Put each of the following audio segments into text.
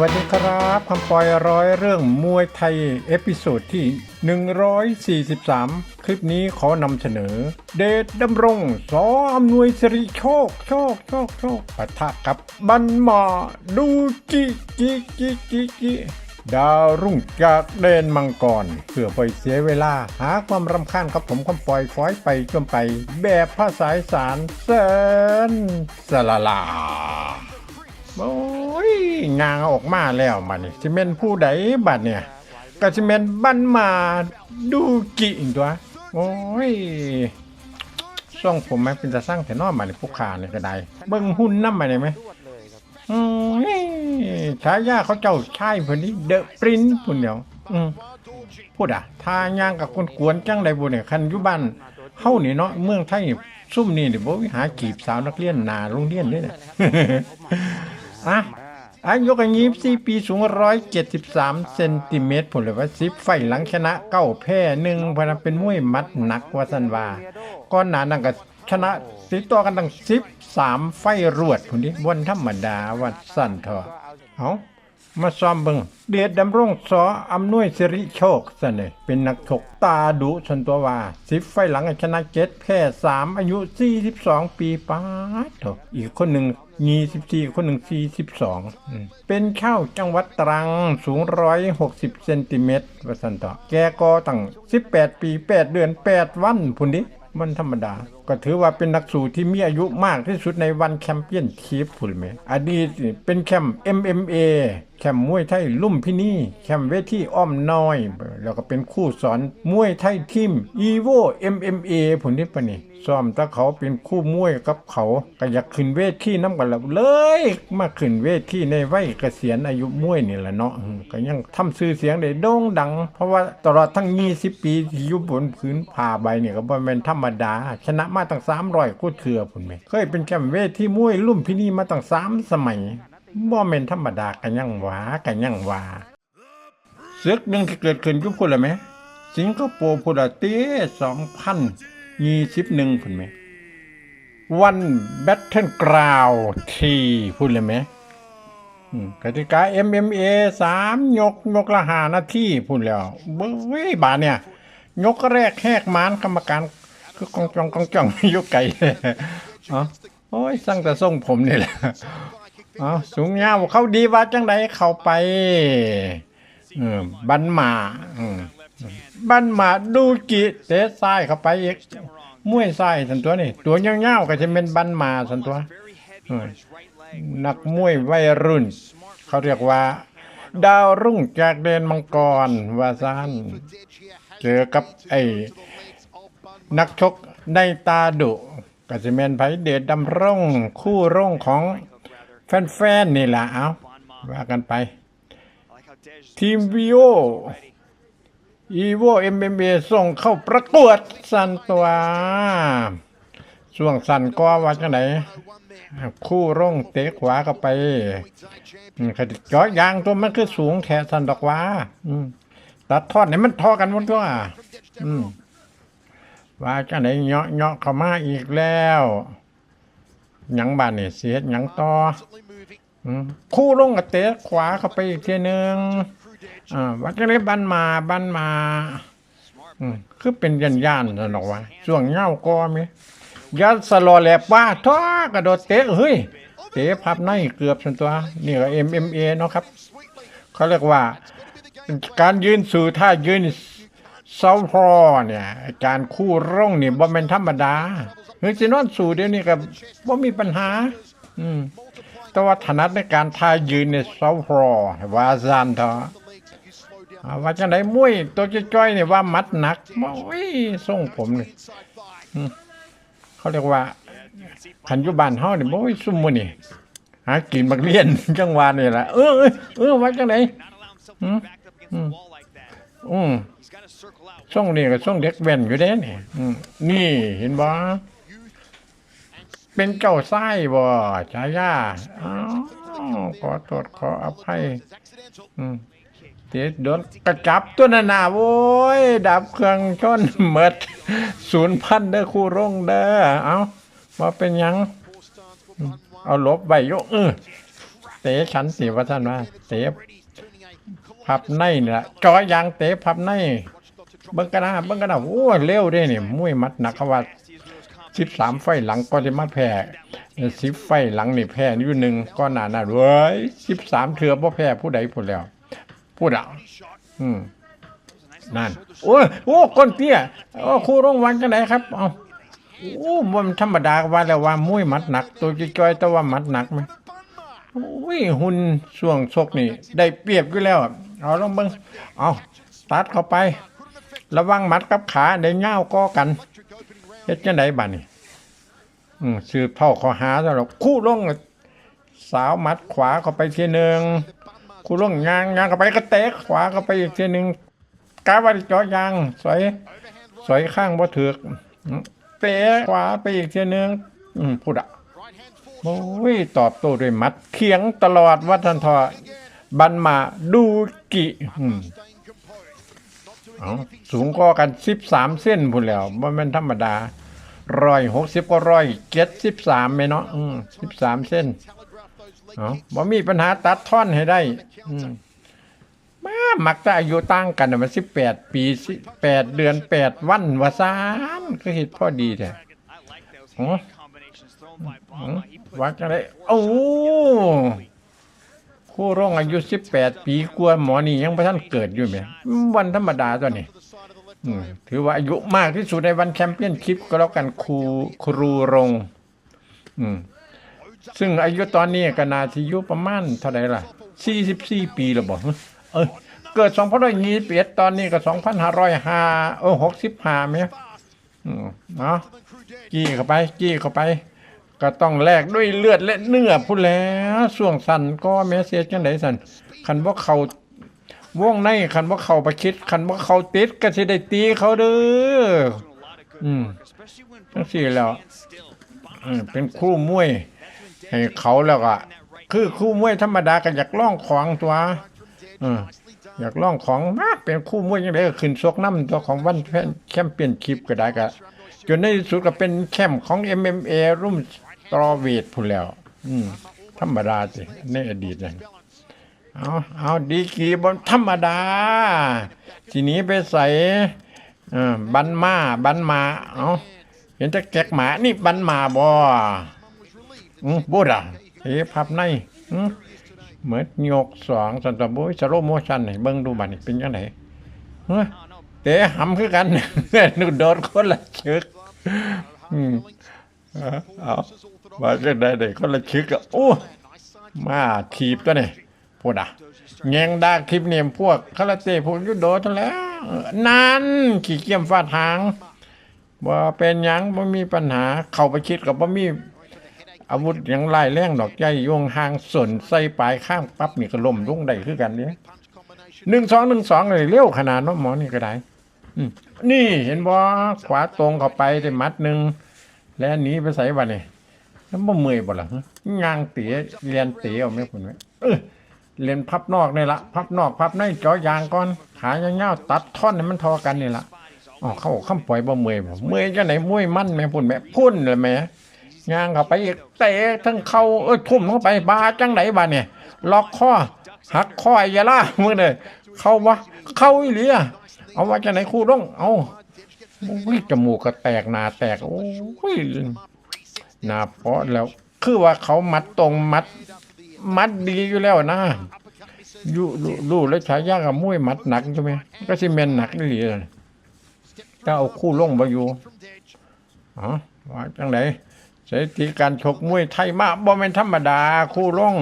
วัสดีครับคำปอยร้อยเรื่องมวยไทย เอพิโซดที่ 143 คลิปนี้ขอนำเสนอ เดชดำรงสออำนวยสิริโชค โชค โชค โชคปะทะกับบันหมาดูจิจิจิจิจิดาวรุ่งจากเดนมังกรเพื่อไปเสียเวลา หาความรำคาญครับผมคำปอยฟอยไปจนไป แบบภาษาสารเซนสลาลา งางออกมาแล้วบัดนี่สิเมนผู้ใดบัดเนี่ยก็สิเมนบันมาดูกิอีกตัว โอ้ยส่องผมไหมเป็นจะสร้างแต่นอมาในผู้ขาเนี่ยก็ได้ เบิ่งหุ่นน้ำมาได้ไหมอืมฉายาเขาเจ้าชายเพิ่นนี่เดอะปรินพุ่นเดียวอืมพูดอะทายางกับคนกวนจังใดบ่เนี่ยคันยู่บ้านเฮานี่เนาะเมืองไทยซุ่มนี่เนี่บ่มีหาจีบสาวนักเรียนนาโรงเรียนเด้เนี่ยอะ อายุกันยี่สี่ปีสูงร้อยเจ็ดสิบสามเซนติเมตรผลเลยว่าสิบไฟหลังชนะเก้าแพ้หนึ่งพนันเป็นมวยมัดหนักว่าสันวาก้อนหนานังกับชนะติดต่อกันตั้งสิบสามไฟรวดผลนี้วันธรรมดาวัดสันเถอะเอา มาซ้อมเบิงเดชดำรงสออำนวยสิริโชคสนยเป็นนักชกตาดุชนตัวว่าสิบไฟหลังชนะเจ็ดแพ้สามอายุสี่สิบสองปีป้าถอะอีกคนหนึ่งยี่สิบสี่คนหนึ่งสี่สิบสองเป็นเข้าจังหวัดตรังสูงร้อยหกสิบเซนติเมตรวสันต่อแกก็ตั้งสิบแปดปีแปดเดือนแปดวันพุ่นดิมันธรรมดา ก็ถือว่าเป็นนักสู้ที่มีอายุมากที่สุดในวันแชมเปี้ยนชิพพุ่นไหมอดีตเป็นแชมป์ MMA แชมป์มวยไทยลุ่มพินีแชมป์เวทีอ้อมน้อย แล้วก็เป็นคู่สอนมวยไทยทีม EVO MMA ผลนี้ปะนี่ซ้อมถ้าเขาเป็นคู่มวยกับเขาก็อยากขึ้นเวทีน้ำกันแล้วเลย มาขึ้นเวทีในวัยเกษียณอายุมวยนี่แหละเนาะก็ยังทำชื่อเสียงได้โด่งดัง เพราะว่าตลอดทั้ง 20 ปีที่อยู่บนพื้นผ่าใบเนี่ยก็บ่แม่นธรรมดา ชนะมาตั้ง300คู่เถื่อพุ่นแม่เคยเป็นแชมป์เวทีมวยลุ่มพินีมาตั้งสามสมัย บ่แม่นธรรมดากันยังหวากันยังหวาศึกหนึ่งที่เกิดขึ้นยุคพุ่นละไหม สิงคโปร์พุทธเต้สองพันยี่สิบหนึ่งพุ่นไหม วันแบทเทิลกราวทีพุ่นเลยไหมกติกา MMA สามยกยกละหานาทีพุ่นแล้วเบ้ยบาทเนี่ย ยกแรกแหกมานกรรมการคือกองจองกองจองยกไก่อ๋อโอ้ยสั่งแต่ส่งผมนี่แหละ อ๋อสูงยาวเขาดีว่าจังไดเข้าไปบันหมาบันหมาดูกิเตะซ้ายเข้าไปอีกมวยซ้ายสันตัวนี่ตัวยาวๆก็จะเป็นบันหมาสันตัวนักมวยวัยรุ่น เขาเรียกว่า ดาวรุ่งจากเดนมังกรวาซานเจอกับไอ้นักชกในตาดุก็จะเป็นไผเดชดำร่งคู่ร่งของ แฟนๆนี่แหละเอาว่ากันไป ทีมวีโออีโวเอ็มเอ็มเอส่งเข้าประกวดสันตัวช่วงสันก็ว่าจังไหนคู่ร่งเตะขวาเข้าไปขดจอยางตัวมันคือสูงแถสันดอกว่าตัดทอดเนี่ยมันทอกันหมดตัวว่าจังไหนเหาะเหาะเข้ามาอีกแล้ว หยังบานนี่เสียหยังต่ออืมคู่ลงกับเตะขวาเข้าไปอีกทีหนึ่งอ่าวัดกันเลยบันมาบันมาอืมคือเป็นยันย่านๆนะหรอกว่าช่วงเงาก็มียัดสลอแลบว่าท้อกระโดดเตะเฮ้ยเตะพับในเกือบสันตัวนี่ก็ MMA เนาะครับ เขาเรียกว่า การยืนสู่ท่ายืนเซาพอเนี่ย การคู่ร่องนี่บ่เป็นธรรมดา เฮ้ยสินอนสู่เดี๋ยวนี้ก็บ่มีปัญหา อืมแต่ว่าถนัดในการทายยืนในเซาพรอว่าซานเถอะว่าจังไดมวยตัวจ้อยๆเนี่ยว่ามัดหนักโอ้ยส่งผมนี่อืมเขาเรียกว่าขันยุบานเฮานี่ยโอ้ยซุ่มมือนี่หากินบักเลียนจังหวะนี่แหละเออเออเออว่าจังไดอืมอืมอืมส่งนี่ก็ส่งเด็กแว่นอยู่เด้นี่อืมนี่เห็นบ่ เป็นเจ้าไส้บ่ชายาอ้าวขอโทษขออภัยอืมเดี๋ยวโดนกระจับตัวนานาโว้ย ดับเครื่องชนเมดศูนย์พันเด้อคู่ร่งเด้อเอามาเป็นยัง เอาลบใบยกเออเตะฉันสิว่าท่านว่าเตะพับในเนี่ล่ะจอยางเตะพับในเบิ่งกันนะเบิ่งกันนะโอ้เร็วด้เนี่ยมวยมัดหนักขว่า สิบสามไฟหลังก็จะมาแพ้สิบไฟหลังนี่แพ้อยู่หนึ่งก็หนาหนาเว้ยสิบสามเถื่อบ่แพ้ผู้ใดผู้แล้วพูดอะอืมนั่น โอ้ยโอ้ก้นเตี้ยโอ้ครูร่องวันกันไหนครับเอาโอ้บนธรรมดาว่าแล้วว่ามวยมัดหนัก ตัวจ้อยๆแต่ว่ามัดหนักไหมโอ้ยหุ่นช่วงชกนี่ ได้เปรียบอยู่แล้วอะเอาลองเบิ่งเอาตัดเข้าไประวังมัดกับขาได้เง่าวก็กัน เฮ็ดจังไดบัดนี้อืมสืบเท่าขอหาซะแล้วคู่ลงสาวมัดขวาเข้าไปทีหนึงคู่ลงยางยางเข้าไปก็เตะขวาเข้าไปอีกทีหนึงกาว่าเจาะยางสอยสอยข้างบ่ถึกอืมเตะขวาไปอีกทีหนึงอืมพูดอะโอ้ยตอบโต้ด้วยมัดเขียงตลอดวัฒนทอบันมาดูกิอืม เอาสูงก็กันสิบสามเส้นพุ่นแล้วบ่แม่นธรรมดาร้อยหกสิบก็ร้อยเจ็ดสิบสามไหมเนาะอืมสิบสามเส้นเอาบ่มีปัญหาตัดท่อนให้ได้อืมมามักจะอายุต่างกันน่ะมันสิบแปดปีสิแปดเดือนแปดวันว่าซานก็เห็ดพอดีแท้อ๋ออืมว่าจังไดโอ้ คู่ร้องอายุสิบแปดปีกว่าหมอนี่ยังบ่ทันเกิดอยู่ไหมวันธรรมดาตัวนี้ถือว่าอายุมากที่สุดในวันแชมเปี้ยนชิพก็แล้วกันครูครูรงซึ่งอายุตอนนี้ก็นาทีอายุประมาณเท่าไหร่ล่ะ44ปีแล้วบอกเออเกิด2521ตอนนี้ก็2505เออ65ไหมอืมเนาะกี้เข้าไป กี้เข้าไป ก็ต้องแลกด้วยเลือดและเนื้อพูดแล้วส่วงสันก็แม้เสียจังไดสันคันว่าเขาว่องในคันว่าเขาไปคิดคันว่าเขาติดก็สิได้ตีเขาเด้ออืมจังสี่แล้วอืมเป็นคู่มวยให้เขาแล้วก็คือคู่มวยธรรมดาก็อยากล่องของตัวอออยากล่องของมาเป็นคู่มวยยังไงก็ขึ้นซกน้ำตัวของวันแชมเปี้ยนชิพก็ได้ก็จนในที่สุดก็เป็นแชมป์ของ MMA รุ่ม ตรอเวทพูนแล้ว อืมธรรมดาสิในอดีตนั่นเอาเอาดีกีบนธรรมดา ทีนี้ไปใส่อ่อบันมาบันมาเอาเห็นจะแกกหมานี่บันมาบ่อืมบูดอะเฮ้พับในอืมเหมือนโยกสองสันตบุยสโลโมชันให้เบิ่งดูบัดนี่เป็นยังไงเฮ้ยเตะหำคือกันนูโดนคนละชึกอืมเอา เอามาจะได้ได้คนละชึกอะโอ้มาทีบตัวนี่ยพูดอะแงงดาคลิปเนี่ยพวกคาราเต้พวกยุโดทั้งแล้ว นั่นขี่เกียมฟาดหางว่าเป็นยังบ่มีปัญหาเข้าไปคิดกับบ่มี อาวุธยังไล่แรงดอกใหญ่ยวงหางส่วนใส่ปลายข้างปั๊บนี่ก็ล่มลงได้คือกันเนี่ยหนึ่งสองหนึ่งสองเลยเร็วขนาดเนาะหมอนี่ก็ได้นี่เห็นบ่ขวาตรงเข้าไปได้มัดหนึ่งแล้วหนีไปใส่บัดนี่ แล้วบ่เมื่อยบ่ล่ะฮะย่างเตะเรียนเตะเอาไหมคุณแม่เออเรียนพับนอกนี่ละพับนอกพับในจอยางก่อนขายาวๆตัดท่อนให้มันทอกันนี่ละอ๋อเข้าคำปล่อยบ่เมื่อยบ่เมื่อยจังไหนมวยมั่นแม่พุ่นแม่พุ่นเลยแม่ยางเข้าไปอีกเตะทั้งเข้าเอ้ยทุ่มลงไปบาจังไหนบาดเนี่ยล็อกคอหักคอไอ้ยาล่ามึงเลยเข้าวะเข้าอีหลีอะเอาว่าจังไหนคู่ร้องเอาโอ้ยจมูกก็แตกหนาแตกโอ้ย นาเพราะแล้วคือว่าเขามัดตรงมัด มัดดีอยู่แล้วนะยู่รู้แล้วฉายากับมุ้ยมัดหนักใช่ไหมก็สิเมนหนักนี่หลีเลยถ้าเอาคู่ลงมาอยู่อ๋อว่าจังไหนสถิติการชกมวยไทยมาบ่เป็นธรรมดาคู่ลง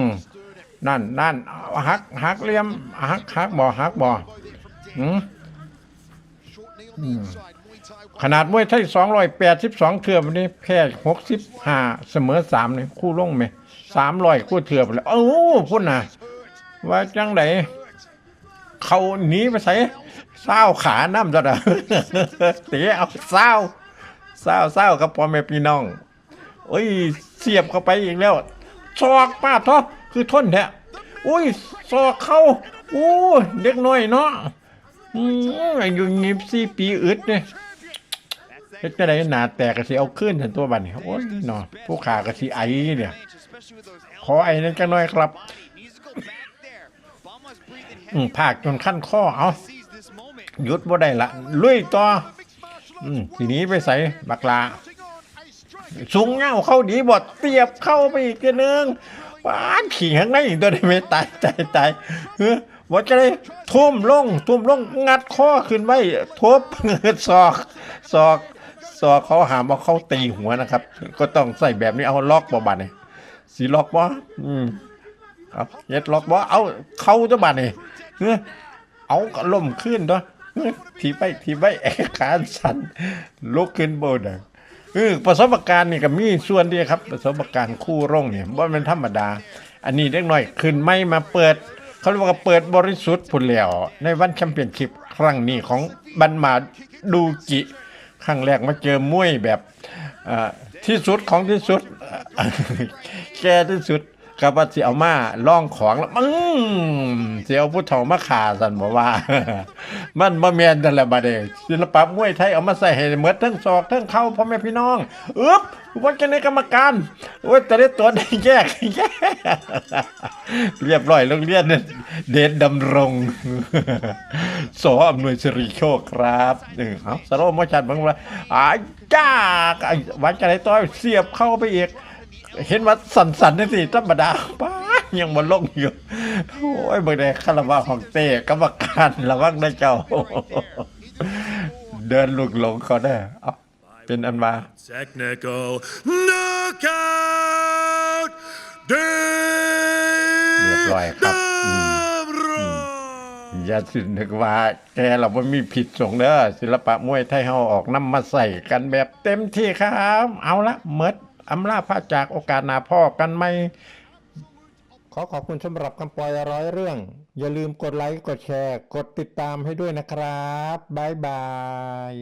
นั่นนั่นเอาหักหักเลี่ยมหักหักบ่หักบ่หืม ขนาดมวยไทยสองร้อยแปดสิบสองเทือวันนี้แพ้หกสิบห้าเสมอสามเลยคู่ลงไหมสามร้อยคู่เทือไปแล้วโอ้พุ่นน่ะว่าจังไดเขาหนีไปใส่เศร้าขาน้ำจะได้เตะเอาเศร้าเศร้าเศร้าวกับพ่อแม่พี่น้องโอ้ยเสียบเข้าไปอีกแล้วซอกป้าทอคือทนแท้อุ้ยซอกเข้าโอ้เด็กน้อยเนาะอืมอายุยี่สิบสี่ปีอึดเนี่ย เฮ็ดจังไดหนาแตกก็สิเอาขึ้นทันตัวบัดนี้โอ้ยเนาะผู้ขาก็สิไอเนี่ย ขอไอ้นั่นจังน่อยครับอืมภาคจนขั้นข้อเอาหยุดบ่ได้ละลุยต่ออืมทีนี้ไปใส่บักลาสูงเงาเข้าดีบดเตียบเข้าไปอีกทีนึงว้านขี่ข้างในอีกตัวได้ไหมตายตายตายเฮ้ยว่าจะได้ทุ่มลงทุ่มลงงัดข้อขึ้นไว้ทุบศอศอกศอก เขาหามเอาเขาตีหัวนะครับ ก็ต้องใส่แบบนี้เอาล็อกบ่บาดนี่สีล็อกบ่อืมครับเย็ดล็อกบ่เอาเข้าจะบาดนี่เฮ้ยเอาล่มขึ้นด้วยเฮ้ยทีไปทีไปแอขาสันลุกขึ้นบนอะเออประสบการณ์นี่ก็มีส่วนดีครับ ประสบการณ์คู่ร่องเนี่ยว่ามันธรรมดา อันนี้เล็กน้อยขึ้นไม่มาเปิด เขาเรียกว่าเปิดบริสุทธิ์ผุนแล้วในวันแชมเปี้ยนชิพครั้งนี้ของบันมาดูจิ ครั้งแรกมาเจอมวยแบบที่สุดของที่สุดแก่ที่สุด กับว่าสิเอามาล่องของแล้วมึงเสิเอาผู้เฒ่ามาขาสันบอกว่า มันบ่แม่นนั่นแหละบัดนี้ศิลปะมวยไทยเอามาใส่ให้หมดทั้งศอกทั้งเข่าพ่อแม่พี่น้องอึ๊บว่าจะในกรรมการโอ้ยแต่ได้ตัวได้แยกแยกเรียบร้อยโรงเรียนเนี่ยเดชดำรงสออำนวยสิริโชคครับเออเอาสโลมชันบางว่าอาจ้าไอ้วันจะได้ตัวเสียบเข้าไปอีก เห็นว่าสันสันๆนี่สิธรรมดาป้าดยังบนลงอยู่ โอ้ยเบางใดคาราวาของเต้กรรมการระวังนะเจ้า เดินลุกหลงเขาได้อเอาเป็นอันมา Technical knockout. เรียบร้อยครับอืม Damron. อย่าสินึกว่าแกเราไม่มีผิดสงเด้อศิลปะมวยไทยเฮาออกน้ำมาใส่กันแบบเต็มที่ครับ เอาละเมิด อำลาพระจากโอกาสหนาพ่อกันไหม ขอขอบคุณสำหรับคำปล่อยร้อยเรื่อง อย่าลืมกดไลค์ กดแชร์ กดติดตามให้ด้วยนะครับ บ๊ายบาย